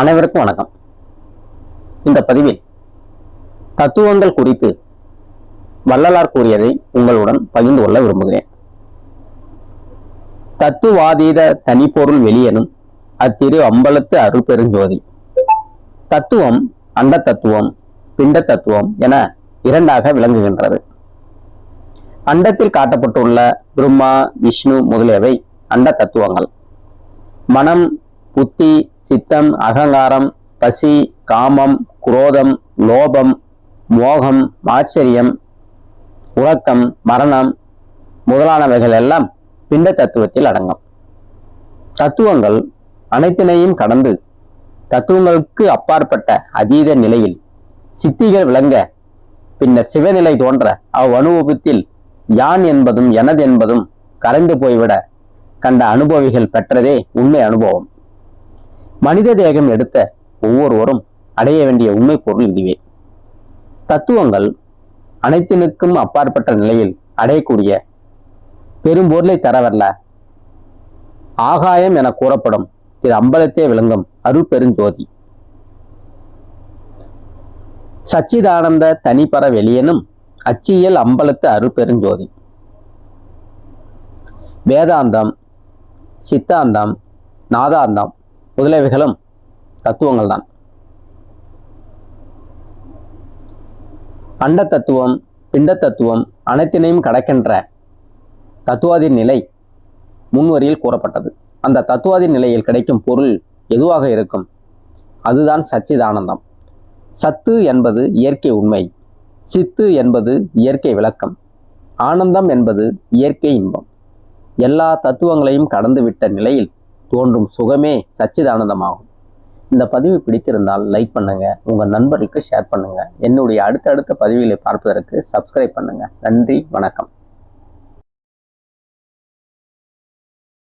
அனைவருக்கும் வணக்கம். இந்த பதிவில் தத்துவங்கள் குறித்து வள்ளலார் கூறியதை உங்களுடன் பகிர்ந்து கொள்ள விரும்புகிறேன். தத்துவாதீத தனிப்பொருள் வெளியனும் அத்திரு அம்பலத்து அருள்பெருஞ்சோதி தத்துவம் அண்ட தத்துவம் பிண்ட தத்துவம் என இரண்டாக விளங்குகின்றது. அண்டத்தில் காட்டப்பட்டுள்ள பிரம்மா விஷ்ணு முதலியவை அண்ட தத்துவங்கள் மனம் புத்தி சித்தம் அகங்காரம் பசி காமம் குரோதம் லோபம் மோகம் ஆச்சரியம் உறக்கம் மரணம் முதலானவைகள் எல்லாம் பிண்ட தத்துவத்தில் அடங்கும். தத்துவங்கள் அனைத்தினையும் கடந்து தத்துவங்களுக்கு அப்பாற்பட்ட அதீத நிலையில் சித்திகள் விளங்க பின்னர் சிவநிலை தோன்ற அவ்வனுபவத்தில் யான் என்பதும் எனது என்பதும் கரைந்து போய்விட கண்ட அனுபவிகள் பெற்றதே உண்மை அனுபவம். மனித தேகம் எடுத்த ஒவ்வொருவரும் அடைய வேண்டிய உண்மை பொருள் இதுவே. தத்துவங்கள் அனைத்தினுக்கும் அப்பாற்பட்ட நிலையில் அடையக்கூடிய பெரும் பொருளை தரவல்ல ஆகாயம் என கூறப்படும் திரு அம்பலத்தே விளங்கும் அருட்பெருஞ்சோதி சச்சிதானந்த தனிப்பற வெளியனும் அச்சியல் அம்பலத்து அருட்பெருஞ்சோதி வேதாந்தம் சித்தாந்தம் நாதாந்தம் முதலியவைகளும் தத்துவங்கள் தான் அண்ட தத்துவம் பிண்ட தத்துவம் அனைத்தினையும் கடக்கின்ற தத்துவாதி நிலை முன்வரியில் கூறப்பட்டது. அந்த தத்துவாதி நிலையில் கிடைக்கும் பொருள் எதுவாக இருக்கும்? அதுதான் சச்சிதானந்தம். சத்து என்பது இயற்கை உண்மை. சித்து என்பது இயற்கை விளக்கம். ஆனந்தம் என்பது இயற்கை இன்பம். எல்லா தத்துவங்களையும் கடந்துவிட்ட நிலையில் தோன்றும் சுகமே சச்சிதானந்தமாகும். இந்த பதிவு பிடித்திருந்தால் லைக் பண்ணுங்க உங்க நண்பர்களுக்கு ஷேர் பண்ணுங்க. என்னுடைய அடுத்தடுத்த பதிவுகளை பார்ப்பதற்கு சப்ஸ்கிரைப் பண்ணுங்க. நன்றி வணக்கம்.